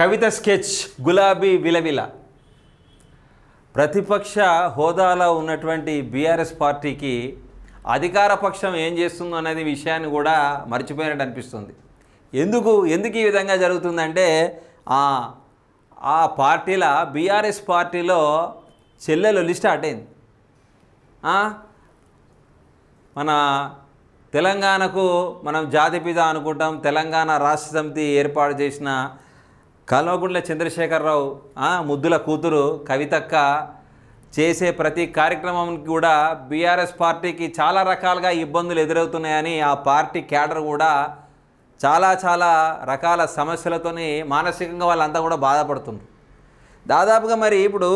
కవిత sketch గులాబీ విలవిల. ప్రతిపక్ష హోదాలో ఉన్నటువంటి బీఆర్ఎస్ పార్టీకి అధికార పక్షం ఏం చేస్తుందో అనేది విషయాన్ని కూడా మర్చిపోయినట్టు అనిపిస్తుంది. ఎందుకు ఎందుకు ఈ విధంగా జరుగుతుందంటే ఆ పార్టీల బీఆర్ఎస్ పార్టీలో చెల్లెలు లిస్ట్ స్టార్ట్ అయింది. మన తెలంగాణకు మనం జాతిపిత అనుకుంటాం తెలంగాణ రాష్ట్ర సమితి ఏర్పాటు చేసిన కల్వగుండ్ల చంద్రశేఖరరావు ముద్దుల కూతురు కవితక్క చేసే ప్రతి కార్యక్రమానికి కూడా బీఆర్ఎస్ పార్టీకి చాలా రకాలుగా ఇబ్బందులు ఎదురవుతున్నాయని ఆ పార్టీ క్యాడర్ కూడా చాలా చాలా రకాల సమస్యలతోని మానసికంగా వాళ్ళంతా కూడా బాధపడుతున్నారు. దాదాపుగా మరి ఇప్పుడు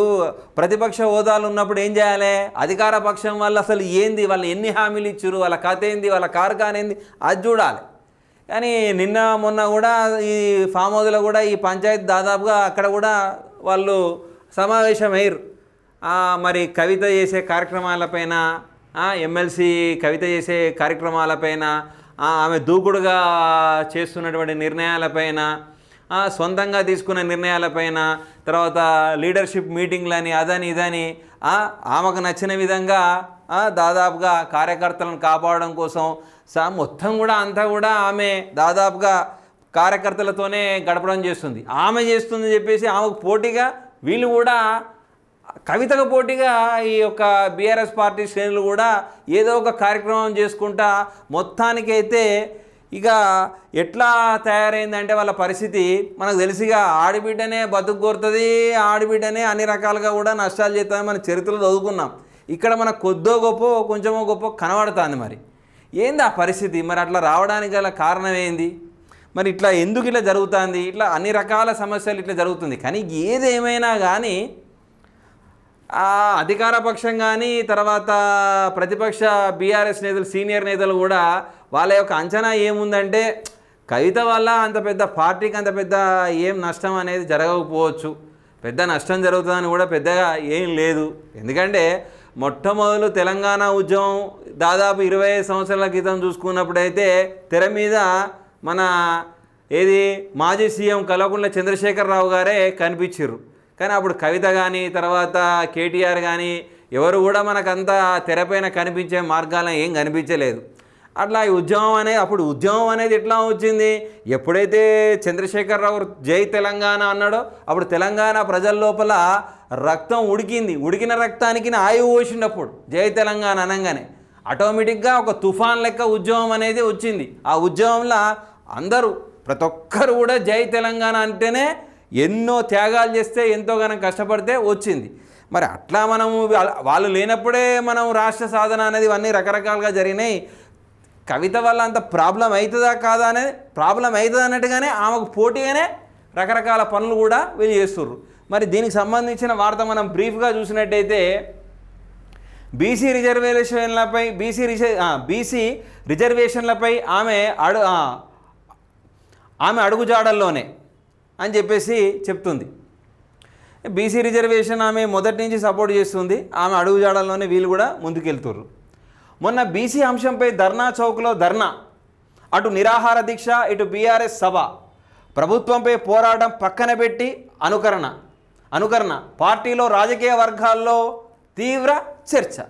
ప్రతిపక్ష హోదాలు ఉన్నప్పుడు ఏం చేయాలి? అధికార పక్షం వల్ల అసలు ఏంది? వాళ్ళు ఎన్ని హామీలు ఇచ్చారు వాళ్ళ కథ ఏంది? వాళ్ళ కార్ఖాన ఏంది? అది చూడాలి. కానీ నిన్న మొన్న కూడా ఈ ఫామ్ హౌస్లో కూడా ఈ పంచాయతీ దాదాపుగా అక్కడ కూడా వాళ్ళు సమావేశమయ్యారు. ఆ, మరి కవిత చేసే కార్యక్రమాలపైన ఎమ్మెల్సీ కవిత చేసే కార్యక్రమాలపైన ఆమె దూకుడుగా చేస్తున్నటువంటి నిర్ణయాలపైన సొంతంగా తీసుకున్న నిర్ణయాలపైన తర్వాత లీడర్షిప్ మీటింగ్లని అదని ఇదని ఆమెకు నచ్చిన విధంగా దాదాపుగా కార్యకర్తలను కాపాడడం కోసం సా మొత్తం కూడా అంతా కూడా ఆమె దాదాపుగా కార్యకర్తలతోనే గడపడం చేస్తుంది. ఆమె చేస్తుంది చెప్పేసి ఆమెకు పోటీగా వీళ్ళు కూడా కవితకు పోటీగా ఈ యొక్క బీఆర్ఎస్ పార్టీ శ్రేణులు కూడా ఏదో ఒక కార్యక్రమం చేసుకుంటా మొత్తానికైతే ఇక ఎట్లా తయారైందంటే వాళ్ళ పరిస్థితి మనకు తెలిసిగా ఆడబిడ్డనే బతుకు కోరుతుంది ఆడబిడ్డనే అన్ని రకాలుగా కూడా నష్టాలు చేస్తుంది మన చరిత్రలో చదువుకున్నాం. ఇక్కడ మన కొద్దో గొప్ప కొంచెమో గొప్ప కనబడుతుంది మరి. ఏంది ఆ పరిస్థితి? మరి అట్లా రావడానికి గల కారణం ఏంది? మరి ఇట్లా ఎందుకు ఇట్లా జరుగుతుంది? ఇట్లా అన్ని రకాల సమస్యలు ఇట్లా జరుగుతుంది. కానీ ఏదేమైనా కానీ ఆ అధికార పక్షం కానీ తర్వాత ప్రతిపక్ష బీఆర్ఎస్ నేతలు సీనియర్ నేతలు కూడా వాళ్ళ యొక్క అంచనా ఏముందంటే కవిత వల్ల అంత పెద్ద పార్టీకి అంత పెద్ద ఏం నష్టం అనేది జరగకపోవచ్చు. పెద్ద నష్టం జరుగుతుందని కూడా పెద్దగా ఏం లేదు. ఎందుకంటే మొట్టమొదలు తెలంగాణ ఉద్యమం దాదాపు ఇరవై సంవత్సరాల క్రితం చూసుకున్నప్పుడైతే తెర మీద మన ఏది మాజీ సీఎం కల్వకుంట్ల చంద్రశేఖరరావు గారే కనిపించారు కానీ అప్పుడు కవిత కానీ తర్వాత కేటీఆర్ కానీ ఎవరు కూడా మనకంతా తెరపైన కనిపించే మార్గాలను ఏం కనిపించలేదు. అట్లా ఈ ఉద్యమం అనేది అప్పుడు ఉద్యమం అనేది ఎట్లా వచ్చింది? ఎప్పుడైతే చంద్రశేఖరరావు జై తెలంగాణ అన్నాడో అప్పుడు తెలంగాణ ప్రజల లోపల రక్తం ఉడికింది. ఉడికిన రక్తానికి ఆయువు పోసినప్పుడు జై తెలంగాణ అనగానే. ఆటోమేటిక్గా ఒక తుఫాన్ లెక్క ఉద్యమం అనేది వచ్చింది. ఆ ఉద్యమంలో అందరూ ప్రతి ఒక్కరు కూడా జై తెలంగాణ అంటేనే ఎన్నో త్యాగాలు చేస్తే ఎంతో గనం కష్టపడితే వచ్చింది. మరి అట్లా మనము వాళ్ళ- వాళ్ళు లేనప్పుడే మనం రాష్ట్ర సాధన అనేది ఇవన్నీ రకరకాలుగా జరిగినాయి. కవిత వల్ల అంత ప్రాబ్లం అవుతుందా కాదా అనేది ప్రాబ్లం అవుతుంది అన్నట్టుగానే ఆమెకు పోటీగానే రకరకాల పనులు కూడా వీళ్ళు చేస్తుర్రు. మరి దీనికి సంబంధించిన వార్త మనం బ్రీఫ్గా చూసినట్టయితే బీసీ రిజర్వేషన్లపై బీసీ రిజ బీసీ రిజర్వేషన్లపై ఆమె అడు ఆమె అడుగుజాడల్లోనే అని చెప్పేసి చెప్తుంది. బీసీ రిజర్వేషన్ ఆమె మొదటి నుంచి సపోర్ట్ చేస్తుంది. ఆమె అడుగుజాడల్లోనే వీళ్ళు కూడా ముందుకెళ్తుర్రు. మొన్న బీసీ అంశంపై ధర్నా చౌక్లో ధర్నా. అటు నిరాహార దీక్ష ఇటు బీఆర్ఎస్ సభ. ప్రభుత్వంపై పోరాటం పక్కన పెట్టి అనుకరణ. అనుకరణ. పార్టీలో రాజకీయ వర్గాల్లో తీవ్ర చర్చ.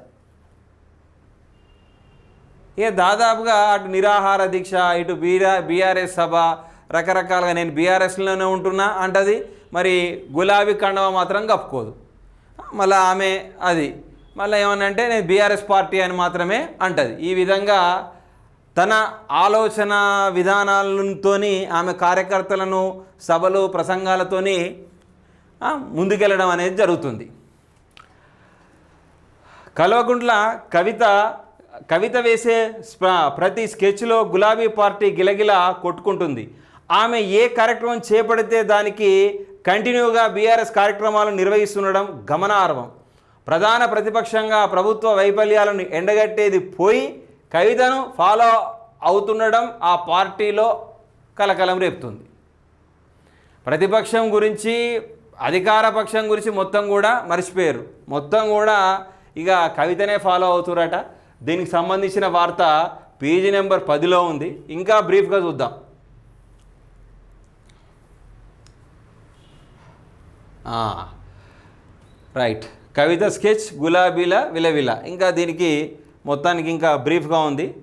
ఇక దాదాపుగా అటు నిరాహార దీక్ష ఇటు బీరా బీఆర్ఎస్ సభ రకరకాలుగా నేను బీఆర్ఎస్లోనే ఉంటున్నా అంటది. మరి గులాబీ కండవ మాత్రం కప్పుకోదు. మళ్ళీ ఆమె అది మళ్ళీ ఏమనంటే నేను బీఆర్ఎస్ పార్టీ అని మాత్రమే అంటది. ఈ విధంగా తన ఆలోచన విధానాలతో ఆమె కార్యకర్తలను సభలు ప్రసంగాలతోని ముందుకెళ్ళడం అనేది జరుగుతుంది. కల్వకుంట్ల కవిత కవిత వేసే స్ప- ప్రతి స్కెచ్లో గులాబీ పార్టీ గిలగిల కొట్టుకుంటుంది. ఆమె ఏ కార్యక్రమం చేపడితే దానికి కంటిన్యూగా బీఆర్ఎస్ కార్యక్రమాలు నిర్వహిస్తుండడం గమనార్హం. ప్రధాన ప్రతిపక్షంగా ప్రభుత్వ వైఫల్యాలను ఎండగట్టేది పోయి కవితను ఫాలో అవుతుండడం ఆ పార్టీలో కలకలం రేపుతుంది. ప్రతిపక్షం గురించి అధికార పక్షం గురించి మొత్తం కూడా మర్చిపోయారు. మొత్తం కూడా ఇక కవితనే ఫాలో అవుతురట. దీనికి సంబంధించిన వార్త పేజీ నెంబర్ పదిలో ఉంది. ఇంకా బ్రీఫ్గా చూద్దాం. రైట్. కవిత స్కెచ్ గులాబీల విలవిల. ఇంకా దీనికి మొత్తానికి ఇంకా బ్రీఫ్గా ఉంది.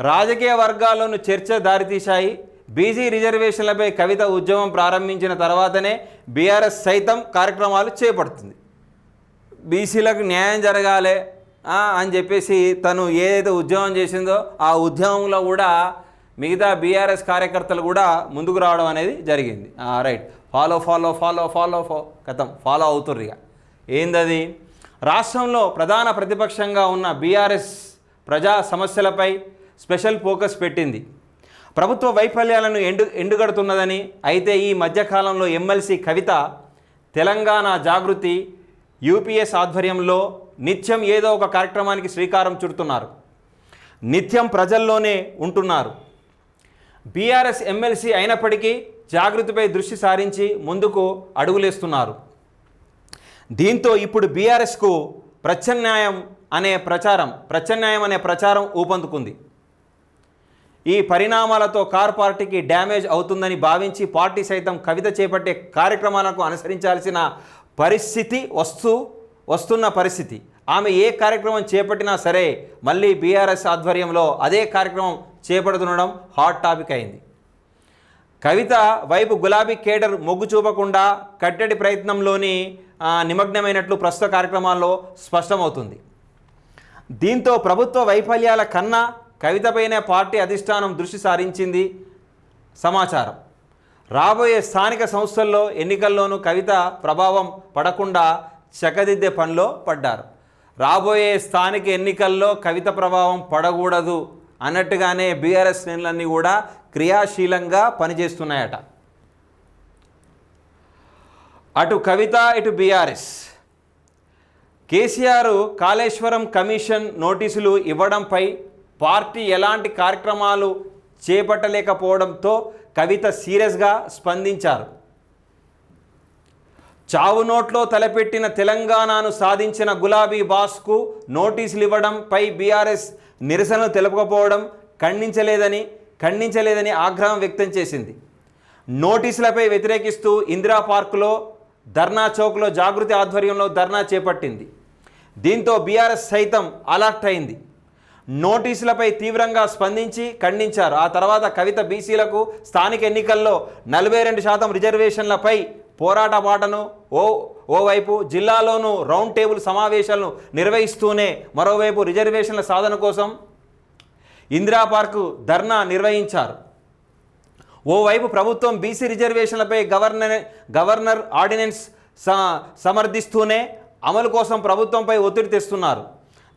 రాజకీయ వర్గాల్లోనూ చర్చ దారితీశాయి. బీసీ రిజర్వేషన్లపై కవిత ఉద్యమం ప్రారంభించిన తర్వాతనే బీఆర్ఎస్ సైతం కార్యక్రమాలు చేపడుతుంది. బీసీలకు న్యాయం జరగాలి అని చెప్పేసి తను ఏదైతే ఉద్యమం చేసిందో ఆ ఉద్యమంలో కూడా మిగతా బీఆర్ఎస్ కార్యకర్తలు కూడా ముందుకు రావడం అనేది జరిగింది. ఆ, right. Follow follow follow follow ఫా కథం ఫాలో అవుతుర్రు ఇక. ఏందది? రాష్ట్రంలో ప్రధాన ప్రతిపక్షంగా ఉన్న బీఆర్ఎస్ ప్రజా సమస్యలపై స్పెషల్ ఫోకస్ పెట్టింది. ప్రభుత్వ వైఫల్యాలను ఎండు ఎండుగడుతున్నదని అయితే ఈ మధ్యకాలంలో ఎమ్మెల్సీ కవిత తెలంగాణ జాగృతి యూపీఎస్ ఆధ్వర్యంలో నిత్యం ఏదో ఒక కార్యక్రమానికి శ్రీకారం చుడుతున్నారు. నిత్యం ప్రజల్లోనే ఉంటున్నారు. బీఆర్ఎస్ ఎమ్మెల్సీ అయినప్పటికీ జాగృతిపై దృష్టి సారించి ముందుకు అడుగులేస్తున్నారు. దీంతో ఇప్పుడు బీఆర్ఎస్కు ప్రత్యామ్నాయం అనే ప్రచారం ప్రత్యామ్నాయం అనే ప్రచారం ఊపందుకుంది. ఈ పరిణామాలతో కార్ పార్టీకి డ్యామేజ్ అవుతుందని భావించి పార్టీ సైతం కవిత చేపట్టే కార్యక్రమాలకు అనుసరించాల్సిన పరిస్థితి వస్తూ వస్తున్న పరిస్థితి. ఆమె ఏ కార్యక్రమం చేపట్టినా సరే మళ్ళీ బీఆర్ఎస్ ఆధ్వర్యంలో అదే కార్యక్రమం చేపడుతుండడం హాట్ టాపిక్ అయింది. కవిత వైపు గులాబీ కేడర్ మొగ్గు చూపకుండా కట్టడి ప్రయత్నంలోని నిమగ్నమైనట్లు ప్రస్తుత కార్యక్రమాల్లో స్పష్టమవుతుంది. దీంతో ప్రభుత్వ వైఫల్యాల కన్నా కవితపైనే పార్టీ అధిష్టానం దృష్టి సారించింది సమాచారం. రాబోయే స్థానిక సంస్థల్లో ఎన్నికల్లోనూ కవిత ప్రభావం పడకుండా చకదిద్దే పనిలో పడ్డారు. రాబోయే స్థానిక ఎన్నికల్లో కవిత ప్రభావం పడకూడదు అన్నట్టుగానే బీఆర్ఎస్ శ్రేణులన్నీ కూడా క్రియాశీలంగా పనిచేస్తున్నాయట. అటు కవిత ఇటు బీఆర్ఎస్. కేసీఆర్ కాళేశ్వరం కమిషన్ నోటీసులు ఇవ్వడంపై పార్టీ ఎలాంటి కార్యక్రమాలు చేపట్టలేకపోవడంతో కవిత సీరియస్గా స్పందించారు. చావు నోట్లో తలపెట్టిన తెలంగాణను సాధించిన గులాబీ బాస్కు నోటీసులు ఇవ్వడంపై బీఆర్ఎస్ నిరసనలు తెలుపకపోవడం ఖండించలేదని ఖండించలేదని ఆగ్రహం వ్యక్తం చేసింది. నోటీసులపై వ్యతిరేకిస్తూ ఇందిరా పార్కులో ధర్నా చౌక్లో జాగృతి ఆధ్వర్యంలో ధర్నా చేపట్టింది. దీంతో బీఆర్ఎస్ సైతం అలర్ట్ అయింది. నోటీసులపై తీవ్రంగా స్పందించి ఖండించారు. ఆ తర్వాత కవిత బీసీలకు స్థానిక ఎన్నికల్లో నలభై రెండు శాతం రిజర్వేషన్లపై పోరాట బాటను ఓ ఓవైపు జిల్లాలోనూ రౌండ్ టేబుల్ సమావేశాలను నిర్వహిస్తూనే మరోవైపు రిజర్వేషన్ల సాధన కోసం ఇందిరా పార్కు ధర్నా నిర్వహించారు. ఓవైపు ప్రభుత్వం బీసీ రిజర్వేషన్లపై గవర్నర్ గవర్నర్ ఆర్డినెన్స్ స- సమర్థిస్తూనే అమలు కోసం ప్రభుత్వంపై ఒత్తిడి తెస్తున్నారు.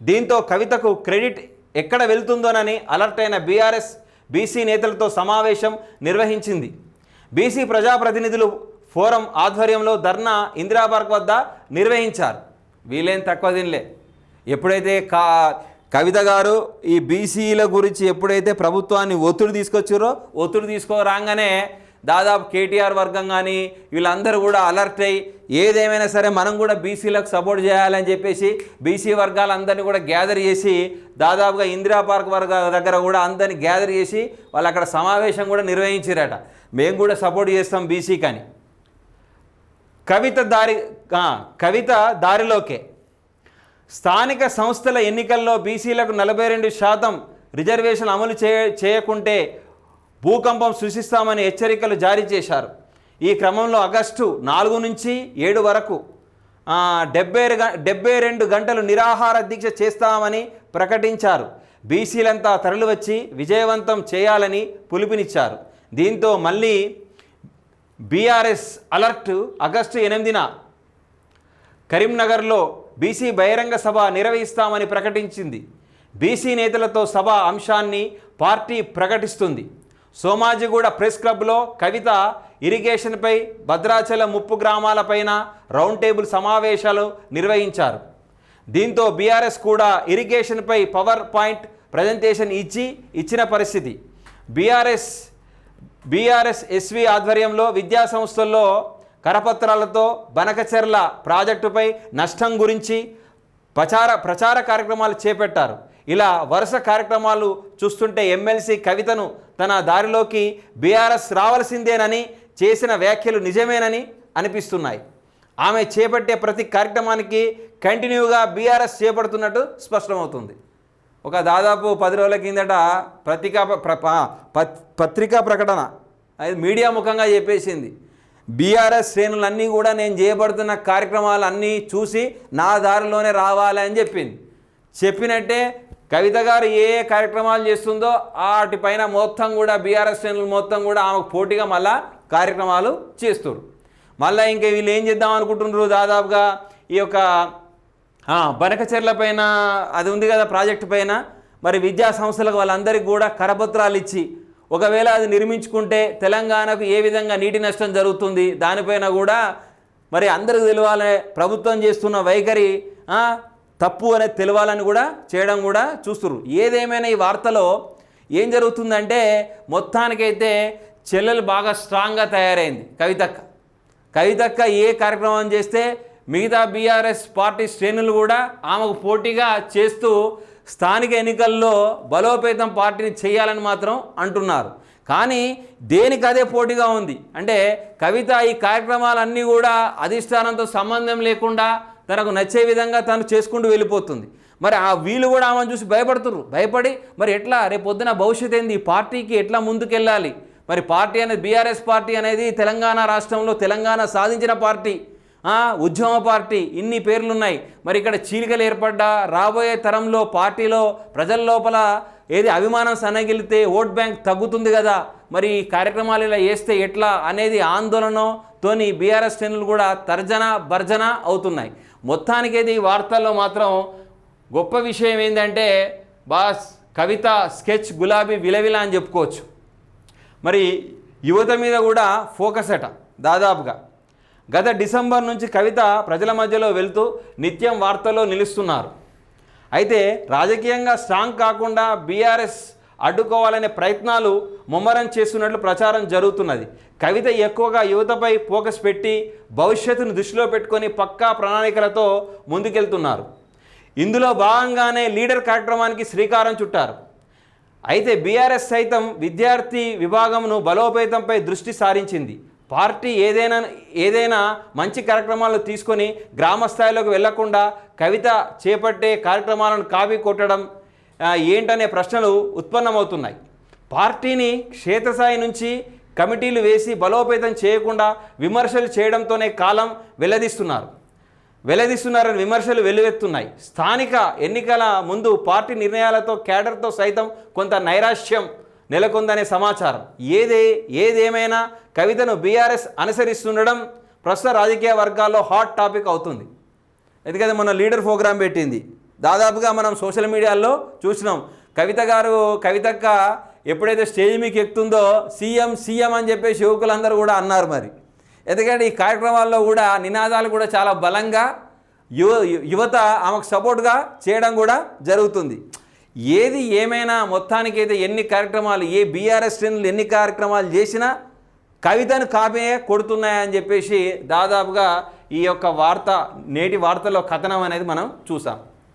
దీంతో కవితకు క్రెడిట్ ఎక్కడ వెళ్తుందోనని అలర్ట్ అయిన బీఆర్ఎస్ బీసీ నేతలతో సమావేశం నిర్వహించింది. బీసీ ప్రజాప్రతినిధులు ఫోరం ఆధ్వర్యంలో ధర్నా ఇందిరా పార్క్ వద్ద నిర్వహించారు. వీలేం తక్కువ తినలే. ఎప్పుడైతే కా కవిత గారు ఈ బీసీల గురించి ఎప్పుడైతే ప్రభుత్వాన్ని ఒత్తిడి తీసుకొచ్చారో ఒత్తిడి తీసుకోరాగానే దాదాపు కేటీఆర్ వర్గం కానీ వీళ్ళందరూ కూడా అలర్ట్ అయ్యి ఏదేమైనా సరే మనం కూడా బీసీలకు సపోర్ట్ చేయాలని చెప్పేసి బీసీ వర్గాలందరినీ కూడా గ్యాదర్ చేసి దాదాపుగా ఇందిరా పార్క్ వర్గ దగ్గర కూడా అందరినీ గ్యాదర్ చేసి వాళ్ళు అక్కడ సమావేశం కూడా నిర్వహించారట. మేము కూడా సపోర్ట్ చేస్తాం బీసీకి అని. కవిత దారి కవిత దారిలోకే. స్థానిక సంస్థల ఎన్నికల్లో బీసీలకు నలభై రెండు శాతం రిజర్వేషన్ అమలు చే చేయకుంటే భూకంపం సృష్టిస్తామని హెచ్చరికలు జారీ చేశారు. ఈ క్రమంలో ఆగస్టు నాలుగు నుంచి ఏడు వరకు డెబ్బై డెబ్బై రెండు గంటలు నిరాహార దీక్ష చేస్తామని ప్రకటించారు. బీసీలంతా తరలివచ్చి విజయవంతం చేయాలని పిలుపునిచ్చారు. దీంతో మళ్ళీ బీఆర్ఎస్ అలర్ట్ ఆగస్టు ఎనిమిదిన కరీంనగర్లో బీసీ బహిరంగ సభ నిర్వహిస్తామని ప్రకటించింది. బీసీ నేతలతో సభ అంశాన్ని పార్టీ ప్రకటిస్తుంది. సోమాజిగూడ ప్రెస్ క్లబ్లో కవిత ఇరిగేషన్పై భద్రాచలం ముప్పు గ్రామాలపైన రౌండ్ టేబుల్ సమావేశాలు నిర్వహించారు. దీంతో బీఆర్ఎస్ కూడా ఇరిగేషన్పై పవర్ పాయింట్ ప్రజెంటేషన్ ఇచ్చి ఇచ్చిన పరిస్థితి. బీఆర్ఎస్ బీఆర్ఎస్ ఎస్వి ఆధ్వర్యంలో విద్యా సంస్థల్లో కరపత్రాలతో బనకచెర్ల ప్రాజెక్టుపై నష్టం గురించి ప్రచార ప్రచార కార్యక్రమాలు చేపట్టారు. ఇలా వరుస కార్యక్రమాలు చూస్తుంటే ఎమ్మెల్సీ కవితను తన దారిలోకి బీఆర్ఎస్ రావాల్సిందేనని చేసిన వ్యాఖ్యలు నిజమేనని అనిపిస్తున్నాయి. ఆమె చేపట్టే ప్రతి కార్యక్రమానికి కంటిన్యూగా బీఆర్ఎస్ చేపడుతున్నట్టు స్పష్టమవుతుంది. ఒక దాదాపు పది రోజుల కిందట పత్రికా ప్ర- పత్- పత్రికా ప్రకటన అది మీడియా ముఖంగా చెప్పేసింది. బీఆర్ఎస్ శ్రేణులన్నీ కూడా నేను చేయబడుతున్న కార్యక్రమాలు అన్నీ చూసి నా దారిలోనే రావాలి అని చెప్పింది. చెప్పినట్టే కవిత గారు ఏ ఏ కార్యక్రమాలు చేస్తుందో వాటిపైన మొత్తం కూడా బీఆర్ఎస్ శ్రేణులు మొత్తం కూడా ఆమెకు పోటీగా మళ్ళా కార్యక్రమాలు చేస్తారు మళ్ళీ ఇంకా వీళ్ళు ఏం చేద్దాం అనుకుంటున్నారు దాదాపుగా ఈ యొక్క బనకచెర్ల పైన అది ఉంది కదా ప్రాజెక్టు పైన మరి విద్యా సంస్థలకు వాళ్ళందరికీ కూడా కరపత్రాలు ఇచ్చి ఒకవేళ అది నిర్మించుకుంటే తెలంగాణకు ఏ విధంగా నీటి నష్టం జరుగుతుంది? దానిపైన కూడా మరి అందరికి తెలియాలనే ప్రభుత్వం చేస్తున్న వైఖరి తప్పు అనేది తెలియాలని కూడా చేయడం కూడా చూస్తున్నారు ఏదేమైనా ఈ వార్తలో ఏం జరుగుతుందంటే మొత్తానికైతే చెల్లెలు బాగా స్ట్రాంగ్గా తయారైంది కవితక్క. కవితక్క ఏ కార్యక్రమం చేస్తే మిగతా బీఆర్ఎస్ పార్టీ శ్రేణులు కూడా ఆమెకు పోటీగా చేస్తూ స్థానిక ఎన్నికల్లో బలోపేతం పార్టీని చేయాలని మాత్రం అంటున్నారు. కానీ దేనికి అదే పోటీగా ఉంది? అంటే కవిత ఈ కార్యక్రమాలన్నీ కూడా అధిష్టానంతో సంబంధం లేకుండా తనకు నచ్చే విధంగా తను చేసుకుంటూ వెళ్ళిపోతుంది. మరి ఆ వీళ్ళు కూడా ఆమెను చూసి భయపడుతున్నారు భయపడి మరి ఎట్లా? రేపు పొద్దున భవిష్యత్ ఏంది? ఈ పార్టీకి ఎట్లా ముందుకెళ్ళాలి? మరి పార్టీ అనేది బీఆర్ఎస్ పార్టీ అనేది తెలంగాణ రాష్ట్రంలో తెలంగాణ సాధించిన పార్టీ. ఉద్యమ పార్టీ ఇన్ని పేర్లు ఉన్నాయి మరి ఇక్కడ చీలికలు ఏర్పడ్డా రాబోయే తరంలో పార్టీలో ప్రజల లోపల ఏది అభిమానం సన్నగిలితే ఓట్ బ్యాంక్ తగ్గుతుంది కదా. మరి ఈ కార్యక్రమాలు ఇలా చేస్తే ఎట్లా అనేది ఆందోళనతోని బీఆర్ఎస్ శ్రేణులు కూడా తర్జన భర్జన అవుతున్నాయి. మొత్తానికైతే ఈ వార్తల్లో మాత్రం గొప్ప విషయం ఏంటంటే బాస్ కవిత స్కెచ్ గులాబీ విలవిల అని చెప్పుకోవచ్చు. మరి యువత మీద కూడా ఫోకస్ అట దాదాపుగా. గత డిసెంబర్ నుంచి కవిత ప్రజల మధ్యలో వెళ్తూ నిత్యం వార్తల్లో నిలుస్తున్నారు. అయితే రాజకీయంగా స్ట్రాంగ్ కాకుండా బీఆర్ఎస్ అడ్డుకోవాలనే ప్రయత్నాలు ముమ్మరం చేస్తున్నట్లు ప్రచారం జరుగుతున్నది. కవిత ఎక్కువగా యువతపై ఫోకస్ పెట్టి భవిష్యత్తును దృష్టిలో పెట్టుకొని పక్కా ప్రణాళికలతో ముందుకెళ్తున్నారు. ఇందులో భాగంగానే లీడర్ కార్యక్రమానికి శ్రీకారం చుట్టారు. అయితే బీఆర్ఎస్ సైతం విద్యార్థి విభాగంను బలోపేతంపై దృష్టి సారించింది. పార్టీ ఏదైనా ఏదైనా మంచి కార్యక్రమాలు తీసుకొని గ్రామ స్థాయిలోకి వెళ్ళకుండా కవిత చేపట్టే కార్యక్రమాలను కాపీ కొట్టడం ఏంటనే ప్రశ్నలు ఉత్పన్నమవుతున్నాయి. పార్టీని క్షేత్రస్థాయి నుంచి కమిటీలు వేసి బలోపేతం చేయకుండా విమర్శలు చేయడంతోనే కాలం వెల్లదీస్తున్నారు. వెల్లదీస్తున్నారని విమర్శలు వెల్లువెత్తున్నాయి. స్థానిక ఎన్నికల ముందు పార్టీ నిర్ణయాలతో కేడర్తో సైతం కొంత నైరాశ్యం నెలకొందనే సమాచారం. ఏదే ఏదేమైనా కవితను బీఆర్ఎస్ అనుసరిస్తుండడం ప్రస్తుత రాజకీయ వర్గాల్లో హాట్ టాపిక్ అవుతుంది. ఎందుకంటే మన లీడర్ ప్రోగ్రాం పెట్టింది. దాదాపుగా మనం సోషల్ మీడియాలో చూసినాం. కవిత గారు కవితక్క ఎప్పుడైతే స్టేజ్ మీకు ఎక్కుతుందో సీఎం సీఎం అని చెప్పేసి యువకులందరూ కూడా అన్నారు మరి. ఎందుకంటే ఈ కార్యక్రమాల్లో కూడా నినాదాలు కూడా చాలా బలంగా యువ యువత ఆమెకు సపోర్ట్గా చేయడం కూడా జరుగుతుంది. ఏది ఏమైనా మొత్తానికైతే ఎన్ని కార్యక్రమాలు ఏ బీఆర్ఎస్ శ్రేణులు ఎన్ని కార్యక్రమాలు చేసినా కవితను కాపీయే కొడుతున్నాయని చెప్పేసి దాదాపుగా ఈ యొక్క వార్త నేటి వార్తలో కథనం అనేది మనం చూసాం.